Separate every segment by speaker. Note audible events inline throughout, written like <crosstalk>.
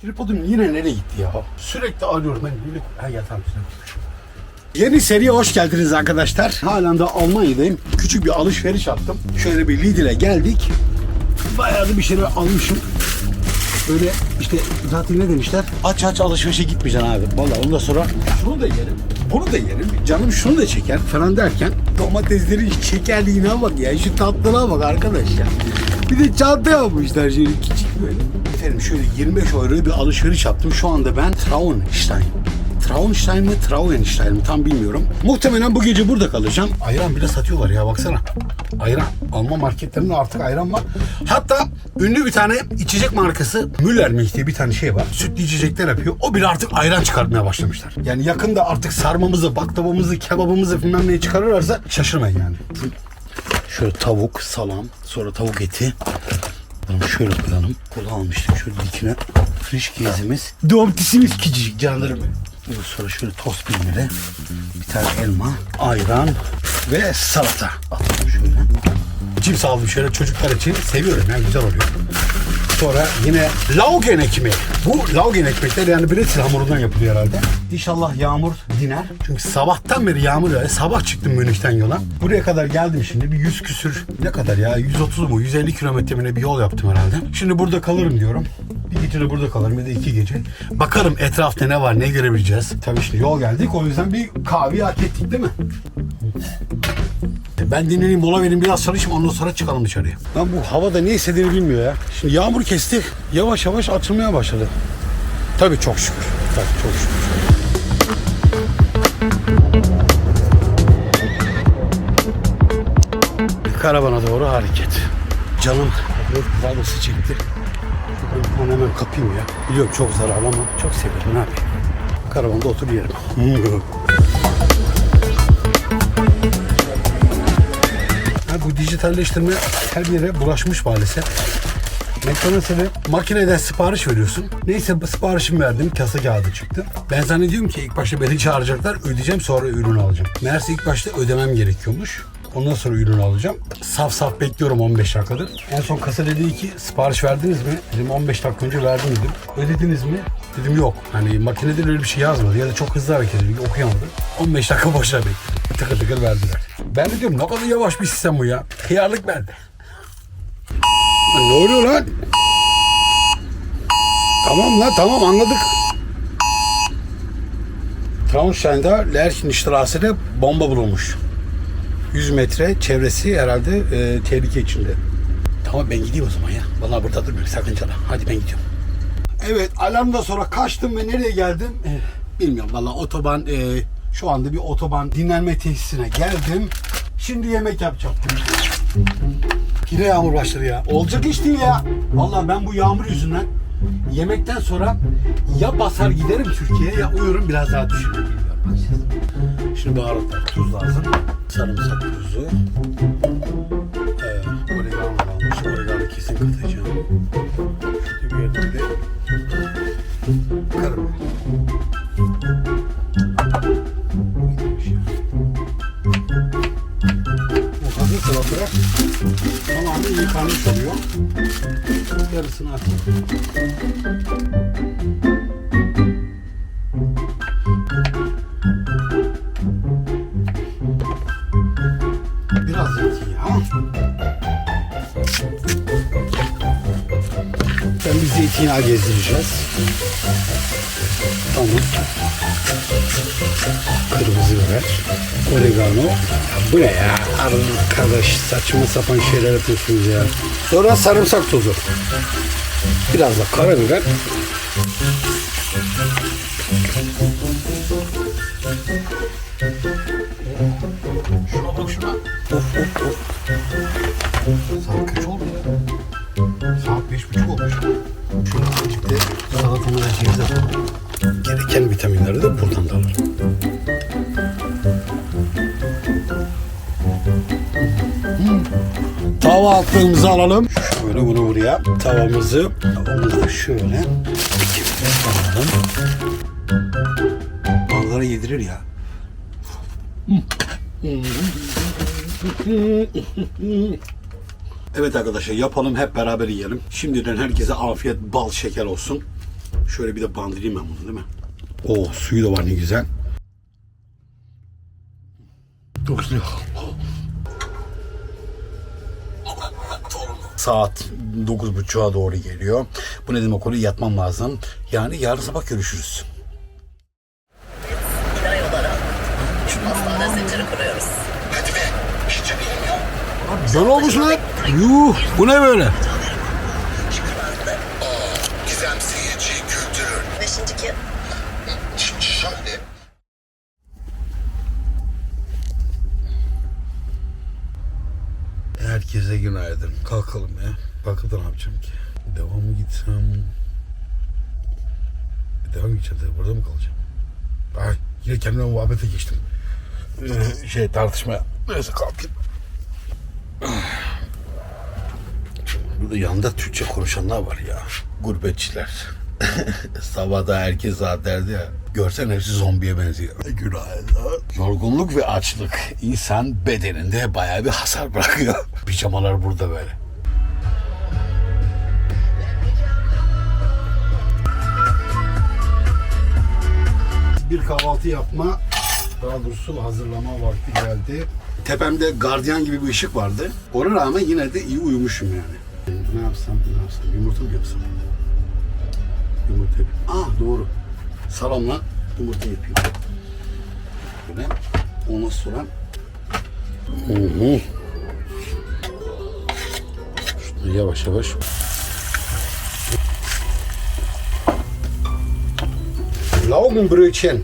Speaker 1: Tripodum yine nereye gitti ya? Sürekli arıyorum ben. Böyle... Ha yatağım üstüne. Yeni seriye hoş geldiniz arkadaşlar. Halen de Almanya'dayım. Küçük bir alışveriş yaptım. Şöyle bir Lidl'e geldik. Bayağı da bir şeyler almışım. Böyle işte zaten ne demişler? Aç aç alışverişe gitmeyeceksin abi. Vallahi ondan sonra şunu da yerim. Bunu da yerim. Canım şunu da çeker falan derken domateslerin şekerliğine bak ya. Şu tatlılığa bak arkadaş ya. Bir de çanta yapmışlar şöyle küçük böyle. Efendim şöyle 25 euroya bir alışveriş yaptım. Şu anda ben Traunstein. Traunstein mi Trauenstein mi tam bilmiyorum. Muhtemelen bu gece burada kalacağım. Ayran bile satıyorlar ya baksana. Ayran. Alman marketlerinde artık ayran var. Hatta ünlü bir tane içecek markası Müller mi diye bir tane şey var. Sütlü içecekler yapıyor. O bile artık ayran çıkartmaya başlamışlar. Yani yakında artık sarmamızı, baklavamızı, kebabımızı bilmem neyi çıkarırlarsa şaşırmayın yani. Şöyle tavuk, salam, sonra tavuk eti. Bunu şöyle koyalım. Kola almıştık şöyle dikine. Friş gezimiz. Domatesimiz küçücük canlarım. Sonra şöyle tost peyniri. Bir tane elma, ayran ve salata. Atalım şöyle. Cips aldım şöyle çocuklar için. Seviyorum yani güzel oluyor. Sonra yine laugen ekmeği. Bu laugen ekmekler yani Brezel hamurundan yapılıyor herhalde. İnşallah yağmur diner. Çünkü sabahtan beri yağmur yağıyor. Sabah çıktım Münih'ten yola. Buraya kadar geldim şimdi. Bir 100 küsür ne kadar ya? 130 mu? 150 kilometre bir yol yaptım herhalde. Şimdi burada kalırım diyorum. Bir gece burada kalırım ya da iki gece. Bakarım etrafta ne var ne görebileceğiz. Tabii şimdi yol geldik o yüzden bir kahve hak ettik değil mi? Ben dinleneyim, mola vereyim, biraz çalışayım ondan sonra çıkalım dışarıya. Ben bu havada ne istediğini bilmiyor ya. Şimdi yağmur kesti, yavaş yavaş açılmaya başladı. Tabii çok şükür. Tabii çok şükür. Karavana doğru hareket. Canım fazlası çekti. Ben onu hemen kapayım ya. Biliyorum çok zararlı ama çok severim ne yapayım. Karavanda otur <laughs> yerim. Ha, bu dijitalleştirme her yere bulaşmış maalesef. McDonald's'a ve makineden sipariş veriyorsun. Neyse siparişimi verdim. Kasa kağıdı çıktı. Ben zannediyorum ki ilk başta beni çağıracaklar. Ödeyeceğim sonra ürünü alacağım. Meğerse ilk başta ödemem gerekiyormuş. Ondan sonra ürünü alacağım. Saf saf bekliyorum 15 dakikadır. En son kasa dedi ki sipariş verdiniz mi? Dedim 15 dakika önce verdim dedim. Ödediniz mi? Dedim yok. Hani makinede öyle bir şey yazmadı ya da çok hızlı hareket ediyor. Okuyamadı. 15 dakika boşuna bekledim. Tıkır tıkır verdiler. Ben de diyorum ne kadar yavaş bir sistem bu ya. Hıyarlık bende. Ne oluyor lan? Tamam lan tamam anladık. Traunstein'da Lerchenstrasse'de bomba bulunmuş. 100 metre çevresi herhalde e, tehlike içinde. Tamam ben gideyim o zaman ya. Vallahi burada durmuyorum sakıncalı. Hadi ben gidiyorum. Evet alarmdan sonra kaçtım ve nereye geldim? Bilmiyorum vallahi otoban e, şu anda bir otoban dinlenme tesisine geldim. Şimdi yemek yapacağım. Yine yağmur başladı ya. Olacak iş değil ya. Vallahi ben bu yağmur yüzünden yemekten sonra ya basar giderim Türkiye'ye ya uyurum biraz daha düşünürüm. Şimdi baharatlar, tuz lazım. Sarımsak tuzu. Yıkanmış oluyor. Yarısını atayım. Biraz zeytinyağı. Ben bir zeytinyağı gezdireceğiz. Tamam. Kırmızı biber. Oregano. Bu ne ya? Arkadaş saçma sapan şeyler yapıyorsunuz ya. Sonra sarımsak tozu. Biraz da karabiber. Altlığımızı alalım. Şöyle bunu buraya. Tavamızı, tavamızı da şöyle. alalım. Ballara yedirir ya. Evet arkadaşlar yapalım hep beraber yiyelim. Şimdiden herkese afiyet bal şeker olsun. Şöyle bir de bandırayım ben bunu değil mi? Oo suyu da var ne güzel. Çok sıcak. Saat 9.30'a doğru geliyor. Bu ne demek oluyor? Yatmam lazım. Yani yarın sabah görüşürüz.
Speaker 2: Olarak zinciri kuruyoruz.
Speaker 1: Güzel olmuş lan. Yuh bu ne böyle? Herkese günaydın. Kalkalım ya. Kalkıp da ne yapacağım ki? Devam mı gitsem? Devam gideceğim? Burada mı kalacağım? Ay yine kendime muhabbete geçtim. Ee, şey tartışmaya. Neyse kalkayım. Burada yanında Türkçe konuşanlar var ya. Gurbetçiler. <laughs> Sabahda herkes saat derdi ya. Görsen hepsi zombiye benziyor. Günaydın. Yorgunluk ve açlık insan bedeninde bayağı bir hasar bırakıyor. <laughs> Pijamalar burada böyle. Bir kahvaltı yapma, daha doğrusu hazırlama vakti geldi. Tepemde gardiyan gibi bir ışık vardı. Ona rağmen yine de iyi uyumuşum yani. Ne yapsam, ne yapsam, yumurta mı yapsam? Yumurta yapayım. Aa doğru. Salamla yumurta yapayım. Böyle. Ondan sonra Hı hı. Şunu yavaş yavaş. Laugenbrötchen.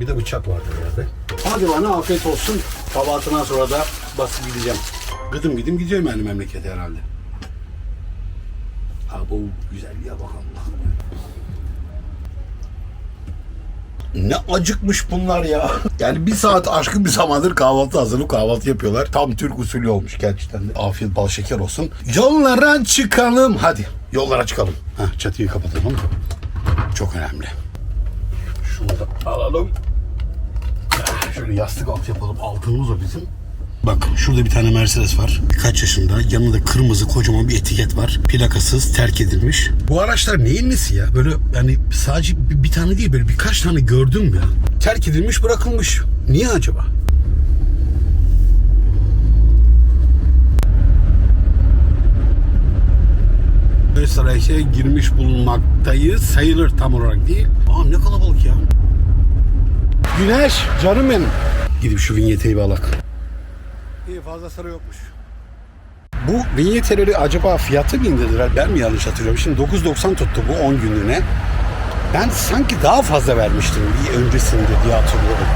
Speaker 1: Bir de bıçak vardı herhalde. Hadi bana afiyet olsun. Kahvaltıdan sonra da basıp gideceğim. Gıdım gidim gidiyorum yani memlekete herhalde. Ha bu güzelliğe bak Allah'ım. Ne acıkmış bunlar ya. <laughs> Yani bir saat aşkın bir zamandır kahvaltı hazırlık kahvaltı yapıyorlar. Tam Türk usulü olmuş gerçekten. Afiyet bal şeker olsun. Yollara çıkalım. Hadi yollara çıkalım. Heh, çatıyı kapatalım. Çok önemli. Şunu da alalım. Şöyle yastık alt yapalım. Altımız o bizim. Bak şurada bir tane Mercedes var. Birkaç yaşında. Yanında kırmızı kocaman bir etiket var. Plakasız terk edilmiş. Bu araçlar neyin nesi ya? Böyle yani sadece bir, bir tane değil böyle birkaç tane gördüm ya. Terk edilmiş bırakılmış. Niye acaba? Österreich'e girmiş bulunmaktayız. Sayılır tam olarak değil. Aa ne kalabalık ya. Güneş canım benim. Gidip şu vinyeteyi bir alak. İyi fazla sarı yokmuş. Bu vinyeteleri acaba fiyatı mı indirdiler? Ben mi yanlış hatırlıyorum? Şimdi 9.90 tuttu bu 10 günlüğüne. Ben sanki daha fazla vermiştim bir öncesinde diye hatırlıyorum.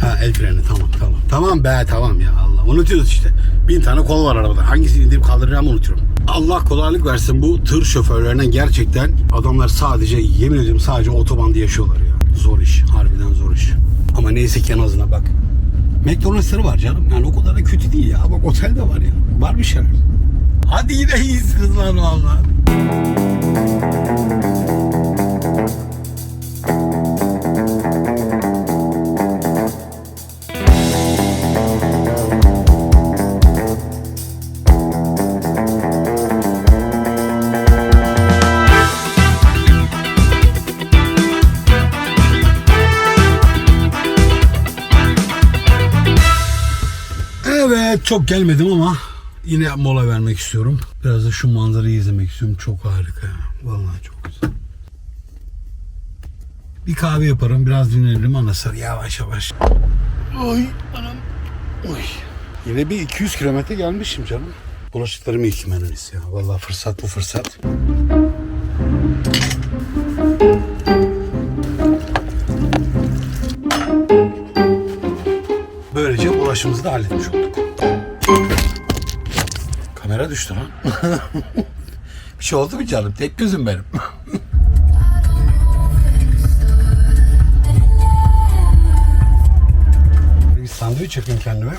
Speaker 1: Ha el freni tamam tamam. Tamam be tamam ya Allah. Unutuyoruz işte. Bin tane kol var arabada. Hangisini indirip kaldıracağımı unutuyorum. Allah kolaylık versin bu tır şoförlerine gerçekten adamlar sadece yemin ediyorum sadece otobanda yaşıyorlar ya. Zor iş. Harbiden zor iş. Ama neyse ki en azından bak. McDonald's'ları var canım. Yani o kadar da kötü değil ya. Bak otel de var ya. Var bir şeyler. Hadi yine iyisiniz lan valla. Evet çok gelmedim ama yine mola vermek istiyorum. Biraz da şu manzarayı izlemek istiyorum. Çok harika. Vallahi çok güzel. Bir kahve yaparım, biraz dinlenirim anasır yavaş yavaş. Oy anam. Oy. Yine bir 200 kilometre gelmişim canım. Bulaşıklarımı iyisi ya. Vallahi fırsat bu fırsat. Böylece ulaşımızı da halletmiş olduk. Kamera düştü lan. <laughs> bir şey oldu mu canım? Tek gözüm benim. <laughs> bir sandviç yapayım kendime.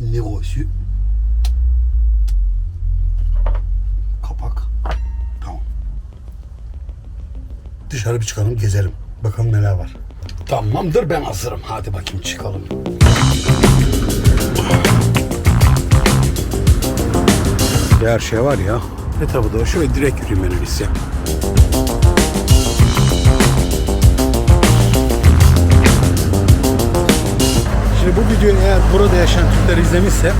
Speaker 1: Ne o şu? Kapak. Tamam. Dışarı bir çıkalım gezelim. Bakalım neler var. Tamamdır ben hazırım. Hadi bakayım çıkalım. Her şey var ya. Etrafı doğru şöyle direkt yürüyeyim ben en iyisi. Şimdi bu videoyu eğer burada yaşayan Türkler izlemişse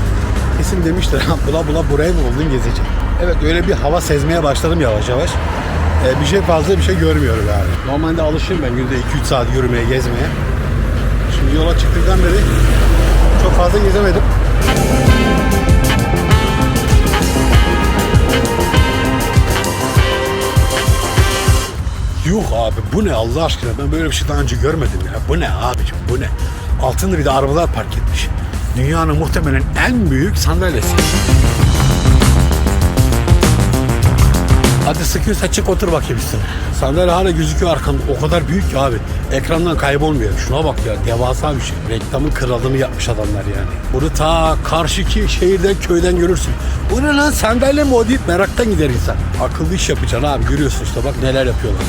Speaker 1: kesin demiştir bula bula burayı mı buldun gezecek. Evet öyle bir hava sezmeye başladım yavaş yavaş. Ee, bir şey fazla bir şey görmüyorum yani. Normalde alışırım ben günde 2-3 saat yürümeye, gezmeye. Şimdi yola çıktıktan beri çok fazla gezemedim. Yuh abi bu ne Allah aşkına ben böyle bir şey daha önce görmedim ya. Bu ne abicim bu ne? Altında bir de arabalar park etmiş. Dünyanın muhtemelen en büyük sandalyesi. Hadi sıkıyorsa çık otur bakayım üstüne. Sandalye hala gözüküyor arkamda. O kadar büyük ki abi. Ekrandan kaybolmuyor. Şuna bak ya devasa bir şey. Reklamın kralını yapmış adamlar yani. Bunu ta karşıki şehirden köyden görürsün. Bu ne lan sandalye mi o deyip meraktan gider insan. Akıllı iş yapacaksın abi görüyorsun işte bak neler yapıyorlar.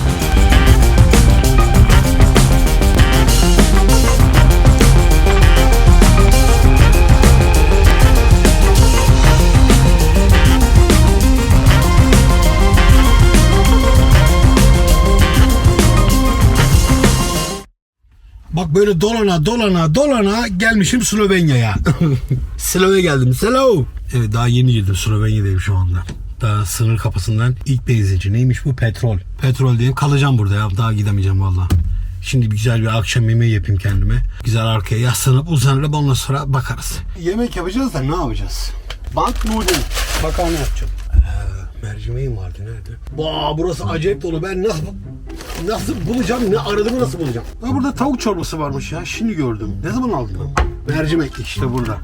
Speaker 1: Böyle dolana dolana dolana gelmişim Slovenya'ya. <laughs> Slovenya'ya geldim. Hello. Evet daha yeni girdim Slovenya'dayım şu anda. Daha sınır kapısından ilk benzinci. Neymiş bu? Petrol. Petrol diyeyim. Kalacağım burada ya. Daha gidemeyeceğim valla. Şimdi bir güzel bir akşam yemeği yapayım kendime. Güzel arkaya yaslanıp uzanırım ondan sonra bakarız. Yemek yapacağız da ne yapacağız? Bant noodle. Makarna yapacağım. Ee, mercimeğim vardı nerede? Vaa burası acayip dolu. Ben nasıl nasıl bulacağım? Ne aradığımı nasıl bulacağım? Ha burada tavuk çorbası varmış ya. Şimdi gördüm. Ne zaman aldın? Mercimek işte burada.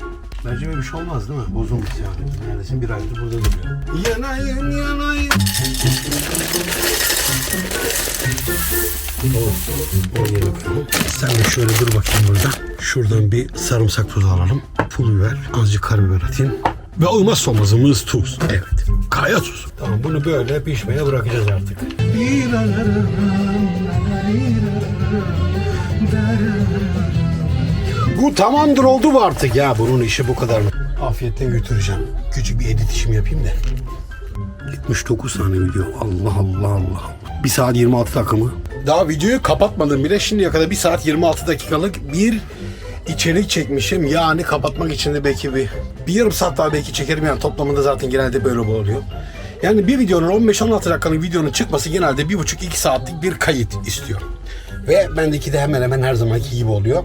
Speaker 1: Mercimek bir şey olmaz değil mi? Bozulmuş yani. Neredesin? Bir aydır burada duruyor. Yanayım yanayım. O, o yere koyalım. Sen de şöyle dur bakayım burada. Şuradan bir sarımsak tuzu alalım. Pul biber, azıcık karabiber atayım. Ve olmazsa olmazımız tuz. Evet. Kaya tuz. Tamam bunu böyle pişmeye bırakacağız artık. Bu tamamdır oldu mu artık ya bunun işi bu kadar mı? Afiyetten götüreceğim. Küçük bir edit işimi yapayım da. 79 tane video. Allah Allah Allah. 1 saat 26 dakika mı? Daha videoyu kapatmadım bile. Şimdiye kadar 1 saat 26 dakikalık bir içerik çekmişim. Yani kapatmak için de belki bir, bir yarım saat daha belki çekerim. Yani toplamında zaten genelde böyle oluyor. Yani bir videonun 15-16 dakikalık videonun çıkması genelde 1,5-2 saatlik bir kayıt istiyor. Ve bendeki de hemen hemen her zamanki gibi oluyor.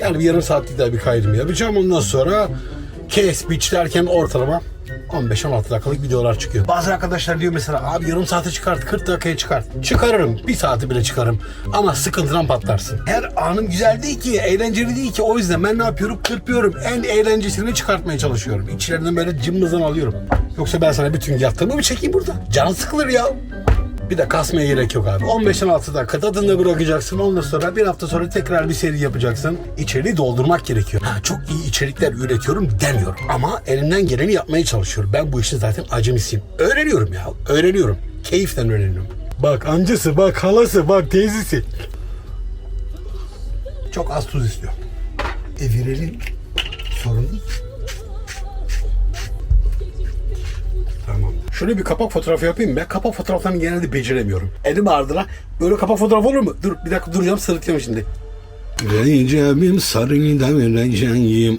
Speaker 1: Yani bir yarım saatlik daha bir kaydımı yapacağım. Ondan sonra kes biçlerken ortalama 15-16 dakikalık videolar çıkıyor. Bazı arkadaşlar diyor mesela abi yarım saate çıkart, 40 dakikaya çıkart. Çıkarırım. Bir saati bile çıkarım. Ama sıkıntıdan patlarsın. Her anım güzel değil ki, eğlenceli değil ki. O yüzden ben ne yapıyorum? Kırpıyorum. En eğlencesini çıkartmaya çalışıyorum. İçlerinden böyle cımbızdan alıyorum. Yoksa ben sana bütün yattığımı mı çekeyim burada? Can sıkılır ya. Bir de kasmaya gerek yok abi. 15-16 dakika tadında bırakacaksın. Ondan sonra bir hafta sonra tekrar bir seri yapacaksın. İçeriği doldurmak gerekiyor. Ha, çok iyi içerikler üretiyorum demiyorum. Ama elimden geleni yapmaya çalışıyorum. Ben bu işin zaten acımisiyim. Öğreniyorum ya. Öğreniyorum. Keyiften öğreniyorum. Bak amcası, bak halası, bak teyzesi. Çok az tuz istiyor. E verelim. Sorun değil. Şöyle bir kapak fotoğrafı yapayım ben. Kapak fotoğraflarını genelde beceremiyorum. Elim ardına böyle kapak fotoğrafı olur mu? Dur bir dakika duracağım sırıtıyorum şimdi. Recep'im sarını da vereceğim.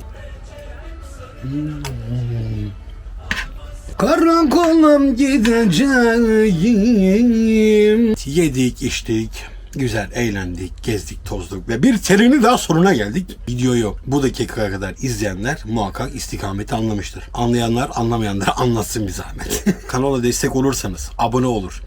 Speaker 1: Karakolum gideceğim. Yedik, içtik. Güzel eğlendik, gezdik, tozduk ve bir terini daha sonuna geldik. Videoyu bu dakikaya kadar izleyenler muhakkak istikameti anlamıştır. Anlayanlar anlamayanlar anlatsın bir zahmet. <laughs> Kanala destek olursanız, abone olur,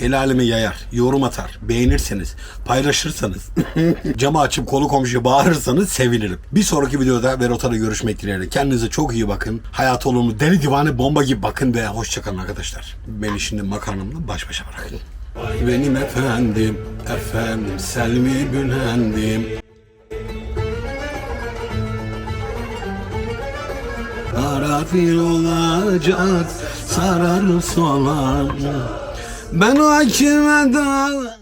Speaker 1: el aleme yayar, yorum atar, beğenirseniz, paylaşırsanız, <laughs> camı açıp kolu komşuya bağırırsanız sevinirim. Bir sonraki videoda ve rotada görüşmek dileğiyle. Kendinize çok iyi bakın. Hayat olumlu, deli divane bomba gibi bakın ve hoşçakalın arkadaşlar. Beni şimdi makarnamla baş başa bırakın. Benim efendim, efendim Selvi Bülent'im. Karanfil olacak, sararıp solar. Ben o kime dağ...